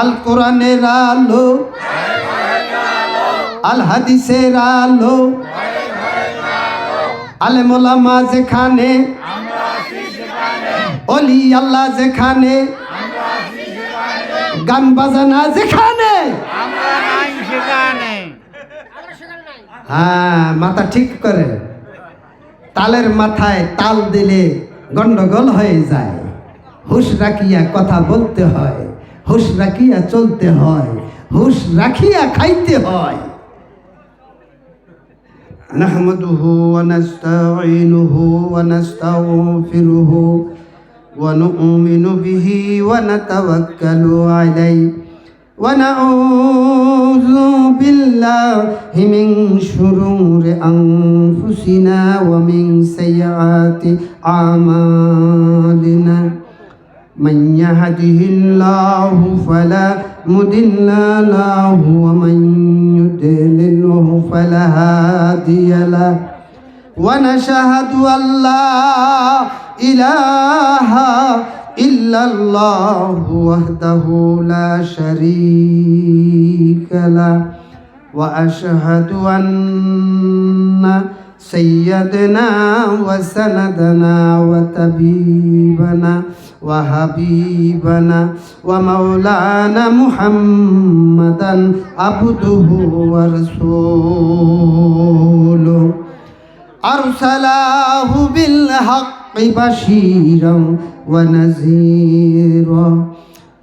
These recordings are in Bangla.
আল কোরআনের আলো, আল হাদিসের আলো, আলে মোলামা যেখানে, অলি আল্লাহ যেখানে, গান বাজানা যেখানে। হ্যাঁ মাথা ঠিক করে। তালের মাথায় তাল দিলে গন্ডগোল হয়ে যায়। হুশ রাখিয়া কথা বলতে হয়। হুশ রাখিয়া চলতে হয় হুশ রাখিয়া খাইতে হয় نحمده ونستعينه ونستغفره ونؤمن به ونتوكل عليه ونعوذ بالله من شرور أنفسنا ومن سيئات أعمالنا من يهده الله فلا مضل له ومن يضلله فلا هادي له. ونشهد أن لا إله إلا الله وحده لا شريك له. وأشهد أن سيدنا وسندنا وطبيبنا وحبيبنا ومولانا محمدا عبده ورسوله أرسله بالحق بشيرا ونذيرا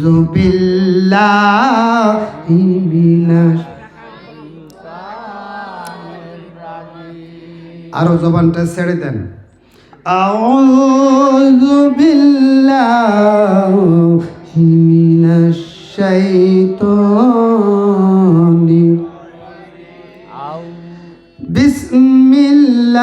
জুবিল্লাহি মিনাশ আরও জবানটা ছেড়ে দেন। আউযু বিল্লাহি মিনাশ শাইতানি বিসমিল্লাহ।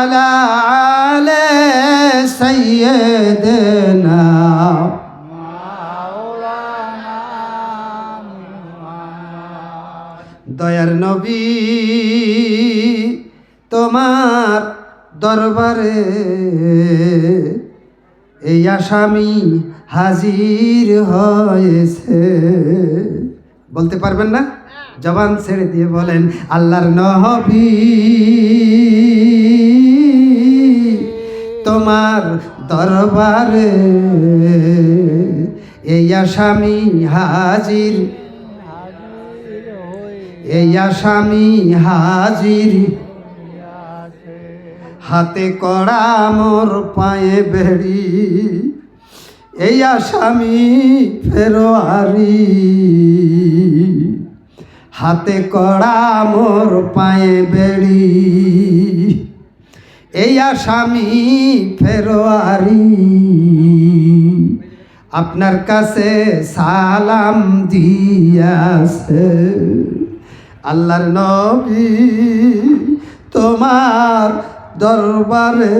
وعلى آل سيدنا দয়ার নবী তোমার দরবারে এই আসামি হাজির হয়েছে বলতে পারবেন না জবান ছেড়ে দিয়ে বলেন আল্লাহর নহবী তোমার দরবারে। এই আসামি হাজির। এই আসামি হাজির। হাতে কড়া মোর পায়ে বেড়ি। এই আসামি ফেরোয়ারি। হাতে কড়া মোর পায়ে বেড়ি। এই আসামি ফেরোয়ারি। আপনার কাছে সালাম দিয়াছে। আল্লাহর নবী তোমার দরবারে।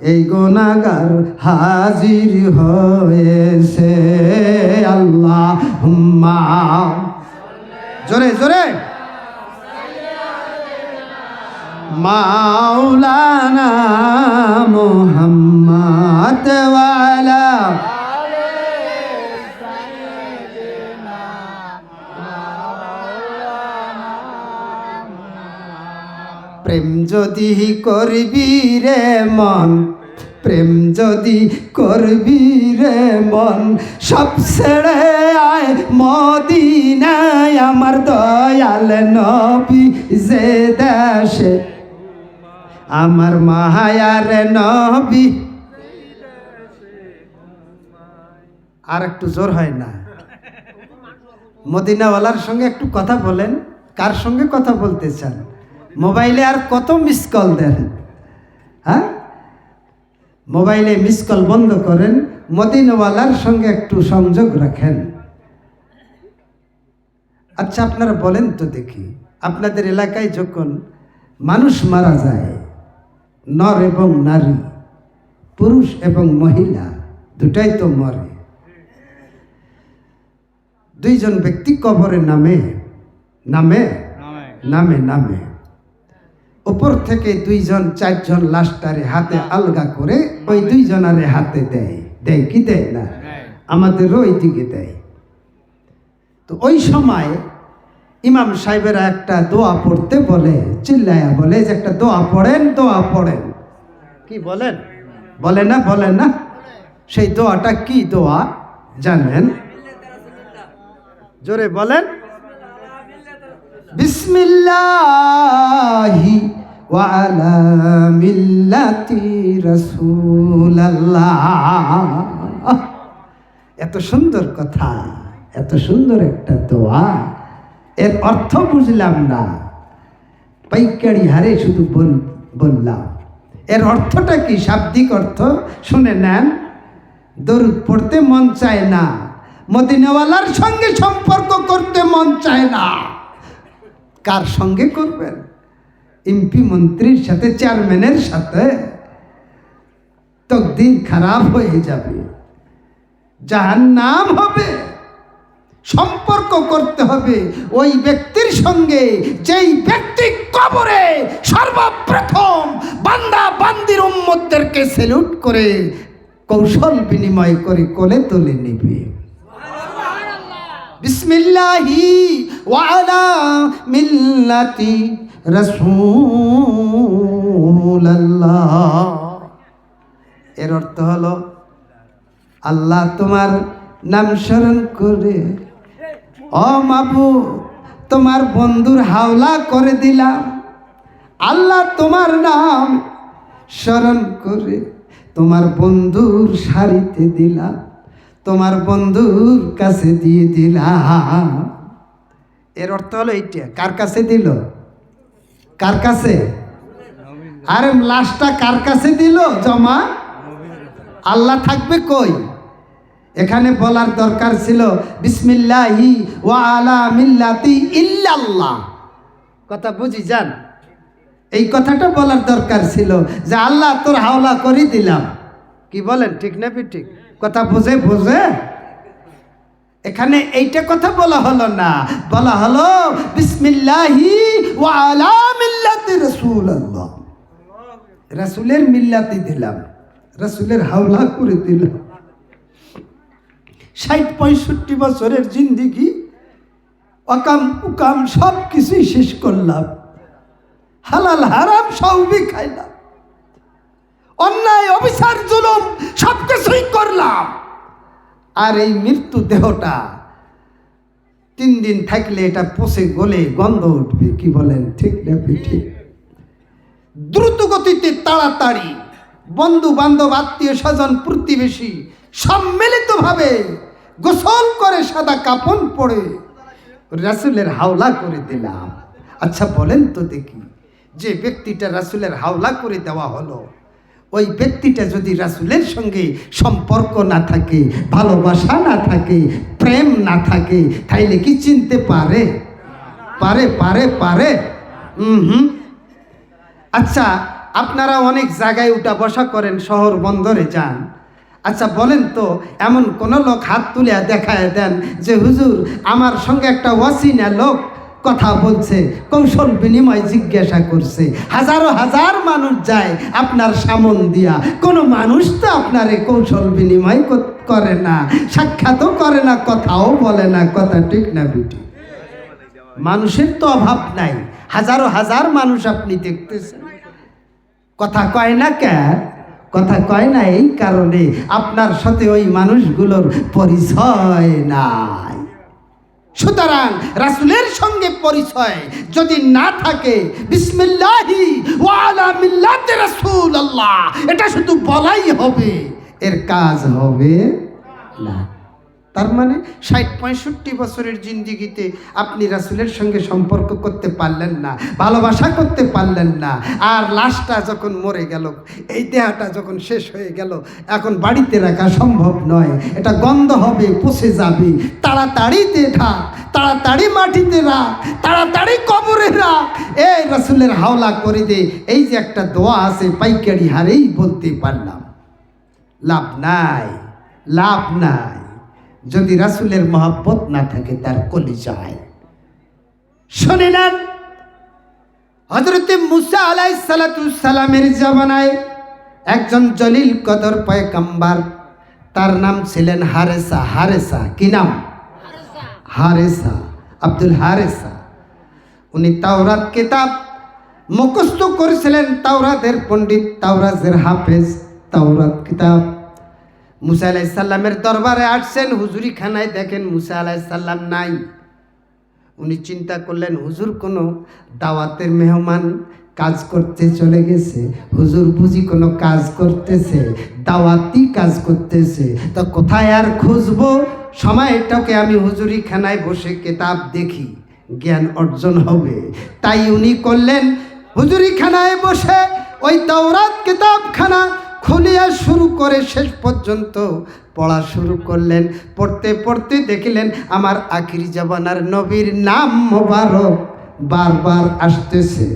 এই গোনাগার হাজির হয়েছে। আল্লাহ জোরে জোরে। মাওলানা মোহাম্মদ ওয়ালা প্রেম যদি করবি রে মন, প্রেম যদি করবি রে মন, সব ছেড়ে আয় মদিনায় আমার দয়াল নবী যে দেশে। আমার মায়ার নবী। আর একটু জোর হয় না। মদিনাওয়ালার সঙ্গে একটু কথা বলেন। কার সঙ্গে কথা বলতে চান? মোবাইলে আর কত মিস কল দেন? হ্যাঁ? মোবাইলে মিস কল বন্ধ করেন। মদিনওয়ালার সঙ্গে একটু সংযোগ রাখেন। আচ্ছা আপনারা বলেন তো দেখি। আপনাদের এলাকায় যখন মানুষ মারা যায় নর এবং নারী পুরুষ এবং মহিলা দুটাই তো মরে। দুইজন ব্যক্তি কবরে নামে নামে নামে নামে। উপর থেকে দুইজন চারজন লাশটারে হাতে আলগা করে ওই দুইজনারে হাতে দেয়। দেয় কি দেয় না? আমাদেরও ওই দিকে দেয়। তো ওই সময় ইমাম সাহেবেরা একটা দোয়া পড়তে বলে চিল্লায়া বলে যে একটা দোয়া পড়েন দোয়া পড়েন। কি বলেন? বলে না বলেন না। সেই দোয়াটা কি দোয়া জানেন? জোরে বলেন। বিসমিল্লাহি এত সুন্দর কথা, এত সুন্দর একটা দোয়া। এর অর্থ বুঝলাম না। পাইকারি হারে শুধু বল, বললাম। এর অর্থটা কি? শাব্দিক অর্থ? শুনে নেন। দরুদ পড়তে মন চায় না। মদিনাওয়ালার সঙ্গে সম্পর্ক করতে মন চায় না। কার সঙ্গে করবেন? এমপি মন্ত্রীর সাথে, চেয়ারম্যানের সাথে। তকদিন খারাপ হয়ে যাবে। যাহার নাম হবে। সম্পর্ক করতে হবে। ওই ব্যক্তির সঙ্গে যেই ব্যক্তি কবরে সর্বপ্রথম বান্দা বান্দির উম্মতদেরকে সেলুট করে কৌশল বিনিময় করে কোলে তুলে নিবে। বিসমিল্লাহি ওয়ালা মিল্লাতি রাসূলুল্লাহ। এর অর্থ হলো আল্লাহ তোমার নাম স্মরণ করে ও মাবু তোমার বন্ধুর হাওলা করে দিলাম। আল্লাহ তোমার নাম স্মরণ করে তোমার বন্ধুর শাড়িতে দিলাম, তোমার বন্ধুর কাছে দিয়ে দিলাম। এর অর্থ হলো এইটা, কার কাছে দিল? কার কাছে? আরে লাশটা কার কাছে দিল? জমা? আল্লাহ থাকবে কই? এখানে বলার দরকার ছিল, বিসমিল্লাহি ওয়া আলা মিল্লাতি ইল্লাল্লাহ। কথা বুঝি যান এই কথাটা বলার দরকার ছিল যে, আল্লাহ তোর হাওলা করে দিলাম। কি বলেন, ঠিক না ঠিক? কথা বুঝে বুঝে? এখানে এইটা কথা বলা হলো না, বলা হলো, বিসমিল্লাহি ওয়া আলা মিল্লাতি রাসূলুল্লাহ। রাসূলের মিল্লাতি দিলাম, রাসূলের হাওলা করে দিলাম। ষাট পঁয়ষট্টি বছরের জিন্দিগি, অকাম উকাম সব কিছুই শেষ করলাম। হালাল হারাম সবই খাইলাম। অন্যায়, অবিচার, জুলুম সব কিছুই করলাম। আর এই মৃত্যু দেহটা তিন দিন থাকলে এটা পচে গলে গন্ধ উঠবে, কি বলেন? ঠিক না ঠিক? দ্রুত গতিতে তাড়াতাড়ি বন্ধু বান্ধব আত্মীয় স্বজন প্রতিবেশী সম্মিলিতভাবে গোসল করে সাদা কাপন পরে রাসুলের হাওলা করে দিলাম। আচ্ছা বলেন তো দেখি, যে ব্যক্তিটা রাসুলের হাওলা করে দেওয়া হলো, ওই ব্যক্তিটা যদি রাসুলের সঙ্গে সম্পর্ক না থাকে, ভালোবাসা না থাকে, প্রেম না থাকে, তাইলে কি চিনতে পারে? পারে পারে পারে। হুম হুম। আচ্ছা আপনারা অনেক জায়গায় উঠা বসা করেন, শহর বন্দরে যান। আচ্ছা বলেন তো, এমন কোন লোক হাত তুলে দেখায় দেন যে হুজুর আমার সঙ্গে একটা ওয়াসিনা লোক কথা বলছে, কৌশল বিনিময় জিজ্ঞাসা করছে। হাজারো হাজার মানুষ যায় আপনার সামন দিয়া। কোনো মানুষ তো আপনারে কৌশল বিনিময় করে না, সাক্ষাৎও করে না, কথাও বলে না, কথা ঠিক না বিটি। মানুষের তো অভাব নাই। হাজারো হাজার মানুষ আপনি দেখতেছেন। কথা কয় না কে? কথা কয় না এই কারণে আপনার সাথে ওই মানুষগুলোর পরিচয় নাই। সুতরাং রাসুলের সঙ্গে পরিচয় যদি না থাকে, বিসমিল্লাহি আল্লাহ এটা শুধু বলাই হবে, এর কাজ হবে না। তার মানে ষাট পঁয়ষট্টি বছরের জিন্দিগিতে আপনি রাসুলের সঙ্গে সম্পর্ক করতে পারলেন না, ভালোবাসা করতে পারলেন না। আর লাশটা যখন মরে গেল, এই দেহাটা যখন শেষ হয়ে গেল, এখন বাড়িতে রাখা সম্ভব নয়। এটা গন্ধ হবে পচে যাবে। তাড়াতাড়ি দেখা তাড়াতাড়ি মাটিতে রাখ, তাড়াতাড়ি কবরে রাখ। এই রাসুলের হাওলা করে দে। এই যে একটা দোয়া আছে, পাইকারি হারেই বলতে পারলাম। লাভ নাই লাভ নাই। যদি রাসুলের মহাব্বত না থাকে তার কলি যায় শুনে নেন হজরতে মুসা আলাই সালামের জামানায় একজন জলিল কদর পয়কাম্বার তার নাম ছিলেন হারেসা। হারেসা কি নাম? হারেসা। আব্দুল হারেসা। উনি তাওরাত কিতাব মুখস্থ করেছিলেন তাওরাতের পণ্ডিত তাওরাজের হাফেজ তাওরাত কিতাব। মুসা আলাইসাল্লামের দরবারে আসছেন হুজুরি খানায় দেখেন মুসা আলাইসাল্লাম নাই। উনি চিন্তা করলেন, হুজুর কোনো দাওয়াতের মেহমান কাজ করতে চলে গেছে, হুজুর বুঝি কোনো কাজ করতেছে দাওয়াতি কাজ করতেছে, তো কোথায় আর খুঁজবো? সময়টাকে আমি হুজুরি খানায় বসে কেতাব দেখি, জ্ঞান অর্জন হবে। তাই উনি করলেন হুজুরি খানায় বসে ওই তাওরাত কিতাবখানা খুলিয়া শুরু করে শেষ পর্যন্ত পড়া শুরু করলেন। পড়তে পড়তে দেখিলেন আমার আখিরি জাবানার নবীর নাম মোবারক বারবার আসতেছে।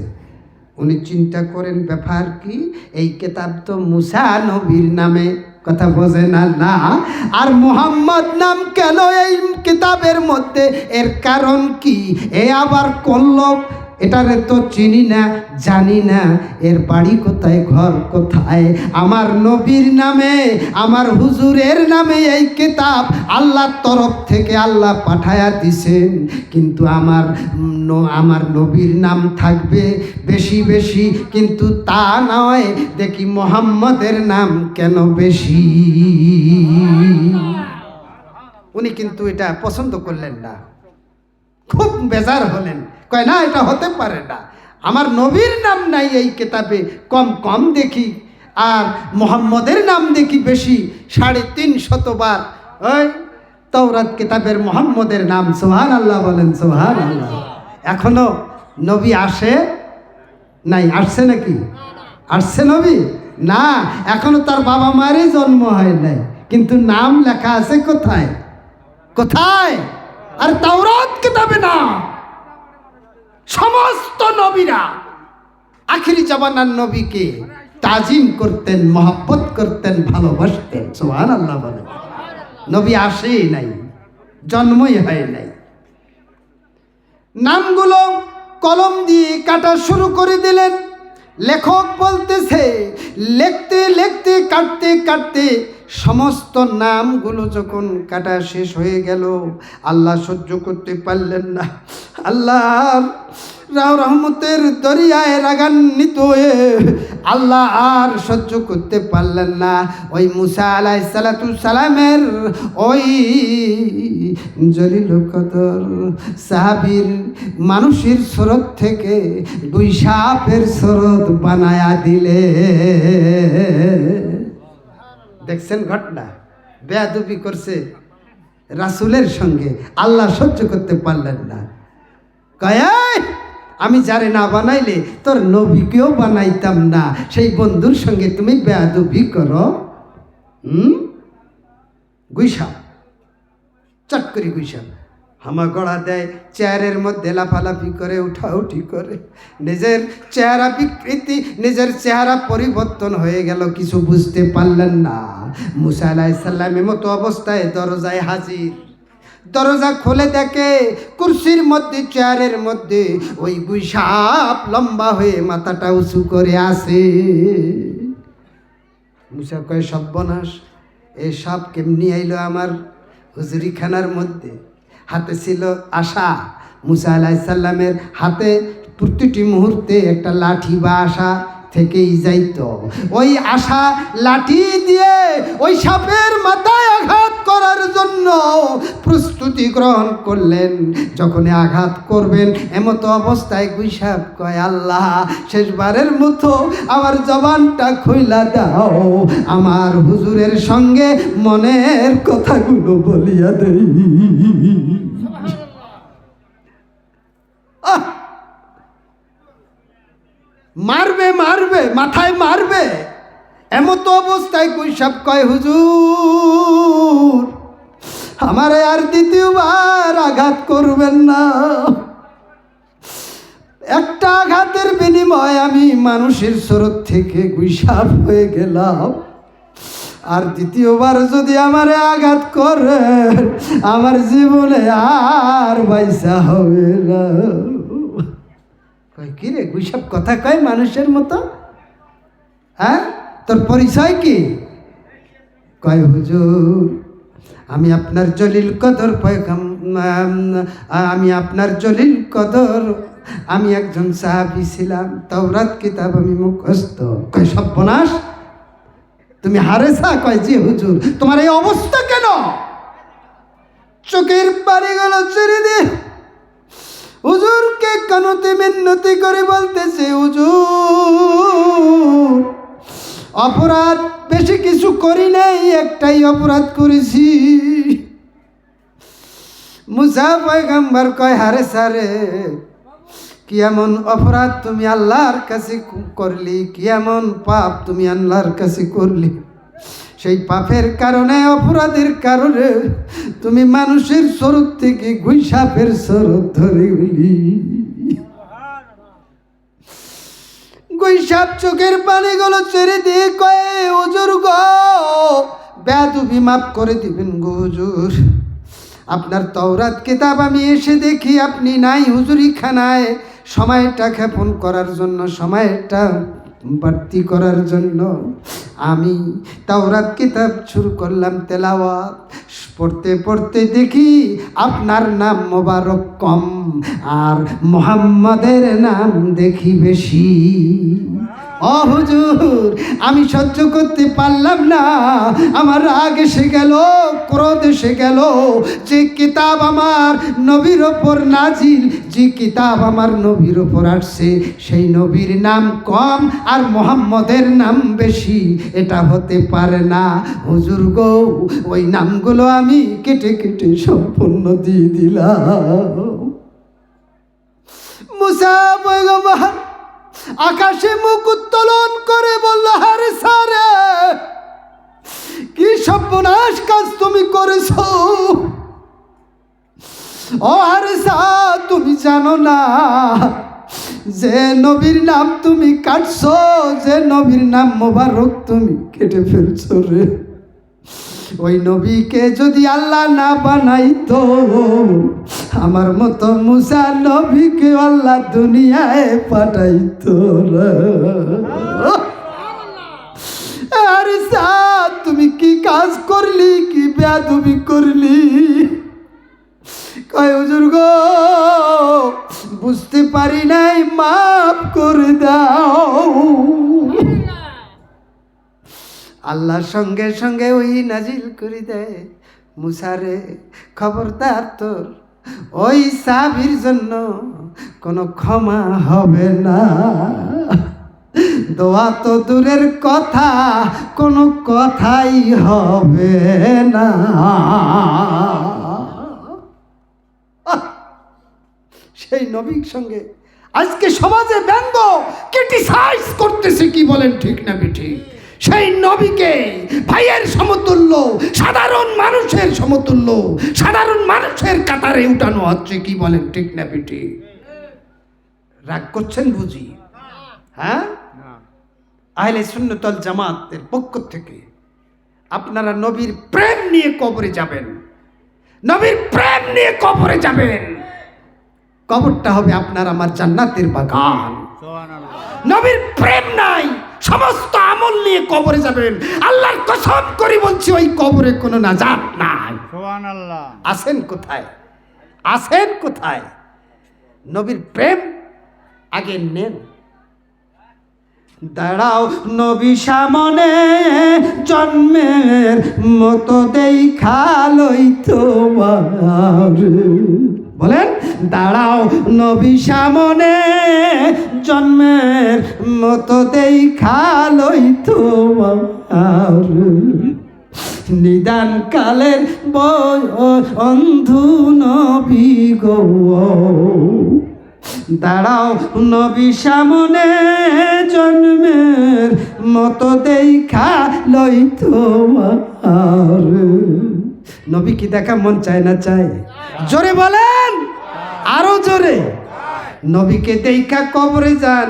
উনি চিন্তা করেন, ব্যাপার কি? এই কেতাব তো মুসা নবীর নামে। কথা বোঝে না না। আর মোহাম্মদ নাম কেন এই কিতাবের মধ্যে? এর কারণ কি? এ আবার করল এটারে তো চিনি না, জানি না, এর বাড়ি কোথায়, ঘর কোথায়? আমার নবীর নামে, আমার হুজুরের নামে এই কিতাব আল্লাহর তরফ থেকে আল্লাহ পাঠায়া দিছেন। কিন্তু আমার আমার নবীর নাম থাকবে বেশি বেশি, কিন্তু তা নয়, দেখি মোহাম্মদের নাম কেন বেশি? উনি কিন্তু এটা পছন্দ করলেন না। খুব বেজার হলেন। কয়, না, এটা হতে পারে না। আমার নবীর নাম নাই এই কেতাবে, কম কম দেখি। আর মোহাম্মদের নাম দেখি বেশি, সাড়ে তিন শতবার ওই তৌরাত কিতাবের মোহাম্মদের নাম সোহান আল্লাহ বলেন সোহান আল্লাহ এখনও নবী আসে নাই, আসছে নাকি? আসছে নবী? না, এখনও তার বাবা মায়েরই জন্ম হয় নাই। কিন্তু নাম লেখা আছে কোথায়? কোথায়? আর তাওরাত কিতাবে না। সমস্ত নবীরা আখিরি জামানার নবীকে তাজিম করতেন, মহব্বত করতেন, ভালোবাসতেন সোহান আল্লাহ বলে নবী আসেই নাই, জন্মই হয় নাই। নামগুলো কলম দিয়ে কাটা শুরু করে দিলেন। লেখক বলতেছে, লিখতে লিখতে, কাটতে কাটতে সমস্ত নামগুলো যখন কাটা শেষ হয়ে গেল, আল্লাহ সহ্য করতে পারলেন না। আল্লাহ রাও রহমতের দরিয়ায় রাগান্বিত হয়ে আল্লাহ আর সহ্য করতে পারলেন না। ওই মুসা আলাই সালাতু সালামের ওই জলিল কদর সাহাবির মানুষের স্রোত থেকে দুই সাপের স্রোত বানায়া দিলে দেখছেন ঘটনা? বেয়াদুবি করছে রাসুলের সঙ্গে। আল্লাহ সহ্য করতে পারলেন না। কয় আমি যারে না বানাইলে তোর নবীকেও বানাইতাম না। সেই বন্ধুর সঙ্গে তুমি বেয়াদুবি করো। হুম? গুইসা চট করে গুইসাপ হামা গড়া দেয়, চেয়ারের মধ্যে লাফালাফি করে, উঠাউঠি করে। নিজের চেহারা বিকৃতি, নিজের চেহারা পরিবর্তন হয়ে গেল, কিছু বুঝতে পারলেন না। মুসা আলাইসাল্লামের মতো অবস্থায় দরজায় হাজির। দরজা খুলে দেখে, কুর্সির মধ্যে, চেয়ারের মধ্যে ওই গুই সাপ লম্বা হয়ে মাথাটা উঁচু করে আসে মুসা কয় সব্যনাশ এই সাপ কেমনি আইলো আমার হুজুরিখানার মধ্যে? হাতে ছিল আশা। মুসা আলাহিসাল্লামের হাতে প্রতিটি মুহূর্তে একটা লাঠি বা আশা থেকেই যাইত। ওই আশা লাঠি দিয়ে ওই সাপের মাথায় আঘাত করার জন্য প্রস্তুতি গ্রহণ করলেন। যখন আঘাত করবেন এমতো অবস্থায় গুইসাপ কয় আল্লাহ শেষবারের মতো আমার জবানটা খুইলা দাও। আমার হুজুরের সঙ্গে মনের কথাগুলো বলিয়া দেই। আহ! মারবে মারবে, মাথায় মারবে। এমতো অবস্থায় কৈশাব কয়, হুজুর, আমারে আর দ্বিতীয়বার আঘাত করবেন না। একটা আঘাতের বিনিময়ে আমি মানুষের স্রোত থেকে গুইসাপ হয়ে গেলাম। আর দ্বিতীয়বার যদি আমারে আঘাত করে আমার জীবনে আর পয়সা হবে না। কি রে গুইসব কথা কয় মানুষের মতো? হ্যাঁ? তোর পরিচয় কি? কয়, হুজুর, আমি আপনার জলিল কদর পয়গাম আমি আপনার জলিল কদর, আমি একজন সাহাবি ছিলাম, তওরাত কিতাব আমি মুখস্থ। কয়, সর্বনাশ? তুমি হারেসা কয়, জি হুজুর। তোমার এই অবস্থা কেন? চোখের বাড়িগুলো ছেড়ে দিয়ে হুজুরকে কানতে মিন্নতি করে বলতেছে, হুজুর, অপরাধ বেশি কিছু করি নাই, একটাই অপরাধ করেছি। মুসা পয়গাম্বার কয়, হারে সারে, কি এমন অপরাধ তুমি আল্লাহর কাছে করলি, কি এমন পাপ তুমি আল্লাহর কাছে করলি? সেই পাপের কারণে, অপরাধের কারণে তুমি মানুষের স্বরূপ থেকে গুইসাপের স্বরূপ ধরে গেলি গুইসাপ চোখের পানিগুলো ছেড়ে দিয়ে কয়ে, হুজুর গো বেদুবি মাফ করে দিবেন গো হুজুর। আপনার তওরাত কিতাব আমি এসে দেখি, আপনি নাই হুজুরি খানায় সময়টা ক্ষেপণ করার জন্য সময়টা বাড়তি করার জন্য আমি তাওরাত কিতাব শুরু করলাম, তেলাওয়াত। পড়তে পড়তে দেখি আপনার নাম মোবারক কম আর মোহাম্মদের নাম দেখি বেশি। ও হুজুর, আমি সহ্য করতে পারলাম না। আমার রাগ এসে গেল, ক্রোধ এসে গেল। যে কিতাব আমার নবীর ওপর নাজিল, যে কিতাব আমার নবীর ওপর আসছে, সেই নবীর নাম কম আর মোহাম্মদের নাম বেশি। এটা হতে পারে না। হুজুর গো, ওই নামগুলো আমি কেটে কেটে সম্পূর্ণ দিয়ে দিলাম। মুসা আকাশে মুখ উত্তোলন করে বলল হারে সারে, কি সর্বনাশ কাজ তুমি করেছ? ও হারে সা, তুমি জানো না, যে নবীর নাম তুমি কাটছ, যে নবীর নাম মোবারক তুমি কেটে ফেলছো রে। ওই নবীকে যদি আল্লাহ না বানাইতো, আমার মতো মুসা নবীকে আল্লাহ দুনিয়ায় পাঠাইতো রে। আরে সা তুমি কি কাজ করলি, কি বেয়াদবি করলি কয় বুঝতে পারি নাই, মাফ করে দাও আল্লাহর সঙ্গে সঙ্গে ওই নাজিল করে দেয়। মুসারে খবরদার তোর, ওই সাবির জন্য কোনো ক্ষমা হবে না। দোয়া তো দূরের কথা, কোনো কথাই হবে না! সেই নবীর সঙ্গে আজকে সমাজে ব্যঙ্গ, ক্রিটিসাইজ করতেছে কি বলেন ঠিক না ঠিক সেই নবীকে ভাইয়ের সমতুল্য সাধারণ মানুষের সমতুল্য সাধারণ মানুষের কাতারে উঠানো হচ্ছে কি বলেন ঠিক না ঠিক রাগ করছেন বুঝি? হ্যাঁ? আহলে সুন্নতল জামাতের পক্ষ থেকে আপনারা নবীর প্রেম নিয়ে কবরে যাবেন। নবীর প্রেম প্রেম নিয়ে কবরে যাবেন। কবরটা হবে আপনার আমার জান্নাতের বাগান। নবীর প্রেম নাই। সমস্ত আমল নিয়ে কবরে যাবেন। আল্লাহর কসম করি বলছি ওই কবরে কোনো নাজাত নাই। সুবহানাল্লাহ। আসেন কোথায়? আসেন কোথায়? নবীর প্রেম আগে নেন। দাঁড়াও নবী সামনে জন্মের মতো দেই খালই তোমার। বলেন, দাঁড়াও নবী সামনে, জন্মের মতো দেই খালই তোমার। নিদান কালের অন্ধু নবী গো। দাঁড়াও নবী সামনে, জন্মের মতো দেখা লই তোমার। নবী কি দেখা মন চায় না চায়? জোরে বলেন। আরও জোরে। নবীকে দেখা কবরে যান।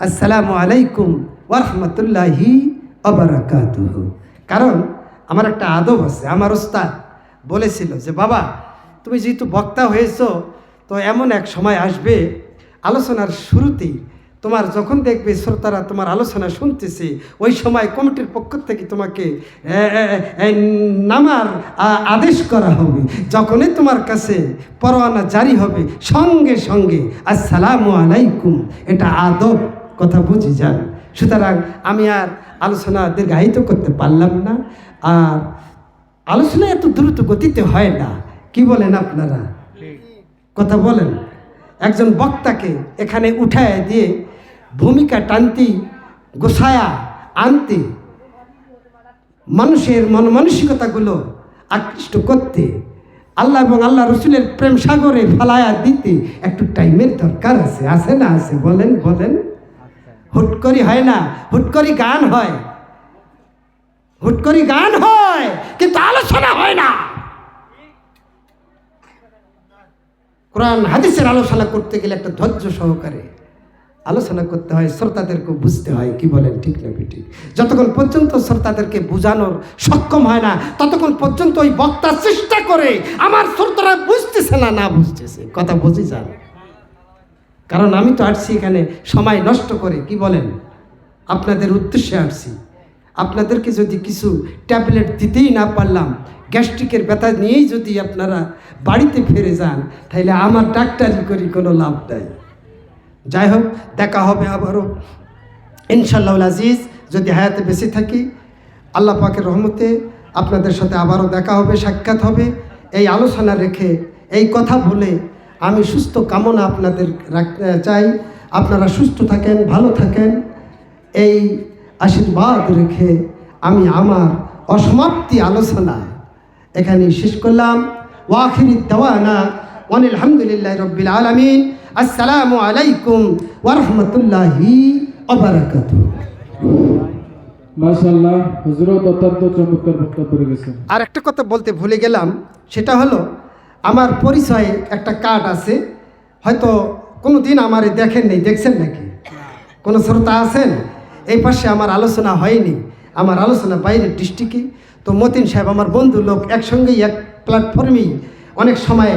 আসসালামু আলাইকুম ওরহমতুল্লাহি কারণ আমার একটা আদব আছে, আমার ওস্তাদ বলেছিল যে, বাবা, তুমি যেহেতু বক্তা হয়েছ, তো এমন এক সময় আসবে, আলোচনার শুরুতেই তোমার যখন দেখবে শ্রোতারা তোমার আলোচনা শুনতেছে ওই সময় কমিটির পক্ষ থেকে তোমাকে নামার আদেশ করা হবে। যখনই তোমার কাছে পরোয়ানা জারি হবে সঙ্গে সঙ্গে আসসালামু আলাইকুম এটা আদব কথা বুঝি যান। সুতরাং আমি আর আলোচনা দীর্ঘায়িত করতে পারলাম না। আর আলোচনা এত দ্রুত গতিতে হয় না। কি বলেন আপনারা? কথা বলেন। একজন বক্তাকে এখানে উঠায় দিয়ে ভূমিকা টানতি গোসায়া আনতে, মানুষের মন মানসিকতাগুলো আকৃষ্ট করতে, আল্লাহ এবং আল্লাহ রসুলের প্রেম সাগরে ফালায়া দিতে একটু টাইমের দরকার আছে আছে না আছে? বলেন বলেন। হুট করি হয় না, হুট করি গান হয়। হুট করি গান হয়, কিন্তু আলোচনা হয় না। কোরআন, হাদিসের আলোচনা করতে গেলে একটা ধৈর্য সহকারে আলোচনা করতে হয় শ্রোতাদেরকে বুঝতে হয়, কি বলেন, ঠিক না ঠিক যতক্ষণ পর্যন্ত শ্রোতাদেরকে বোঝানোর সক্ষম হয় না, ততক্ষণ পর্যন্ত ওই বক্তা চেষ্টা করে আমার শ্রোতারা বুঝতেছে না না বুঝতেছে। কথা বুঝি যান। কারণ আমি তো আসছি এখানে সময় নষ্ট করে, কি বলেন? আপনাদের উদ্দেশ্যে আসছি। আপনাদেরকে যদি কিছু ট্যাবলেট দিতেই না পারলাম, গ্যাস্ট্রিকের ব্যথা নিয়েই যদি আপনারা বাড়িতে ফিরে যান তাহলে আমার ডাক্তারি করি কোনো লাভ নাই। যাই হোক দেখা হবে আবারও। ইনশাল্লাহ আজিজ, যদি হায়াতে বেঁচে থাকি, আল্লাহ পাকের রহমতে আপনাদের সাথে আবারও দেখা হবে, সাক্ষাৎ হবে। এই আলোচনা রেখে, এই কথা বলে আমি সুস্থ কামনা আপনাদের চাই। আপনারা সুস্থ থাকেন, ভালো থাকেন। এই আশীর্বাদ রেখে আমি আমার অসমাপ্তি আলোচনা এখানে শেষ করলাম। ওয়াখিরি দেওয়ানা, ওয়ানিল হামদুলিল্লাহ রব্বিল আলামিন। আসসালামু আলাইকুম ওরহমতুল্লাহি অবরাকাতু মাশাল্লাহ হজরত অত্যন্ত চমৎকার বক্তব্য রেখেছেন আর একটা কথা বলতে ভুলে গেলাম সেটা হলো আমার পরিচয়ে একটা কার্ড আছে হয়তো কোনো দিন আমার দেখেন নেই দেখছেন নাকি? কোনো শ্রোতা আছেন? এই পাশে আমার আলোচনা হয়নি আমার আলোচনা বাইরের ডিস্ট্রিক্টে তো মতিন সাহেব আমার বন্ধু লোক একসঙ্গেই এক প্ল্যাটফর্মেই অনেক সময়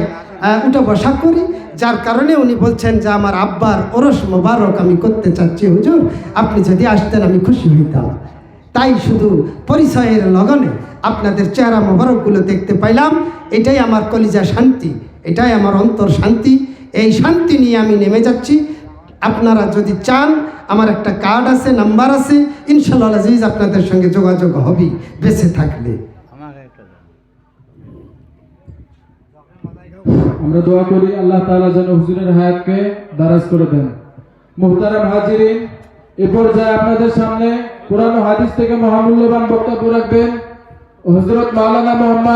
উঠা বসা করি। যার কারণে উনি বলছেন যে, আমার আব্বার ওরস মোবারক আমি করতে চাচ্ছি, হুজুর। আপনি যদি আসতেন, আমি খুশি হইতাম। তাই শুধু পরিচয়ের লগনে আপনাদের চেহারা মোবারকগুলো দেখতে পাইলাম। এটাই আমার কলিজা শান্তি, এটাই আমার অন্তর শান্তি। এই শান্তি নিয়ে আমি নেমে যাচ্ছি। আপনারা যদি চান, আমার একটা কার্ড আছে, নাম্বার আছে। ইনশাল্লাহ আজিজ আপনাদের সঙ্গে যোগাযোগ হবে বেঁচে থাকলে আমাকে একটা দাও। আমরা দোয়া করি আল্লাহ তালা যেন হুজুরের হায়াতকে দারাজ করে দেন। মুহতারাম হাজিরিন, এ পর্যায়ে আপনাদের সামনে পুরানো হাদিস থেকে মহামূল্যবান বক্তব্য রাখবেন। হজরত মাওলানা মোহাম্মদ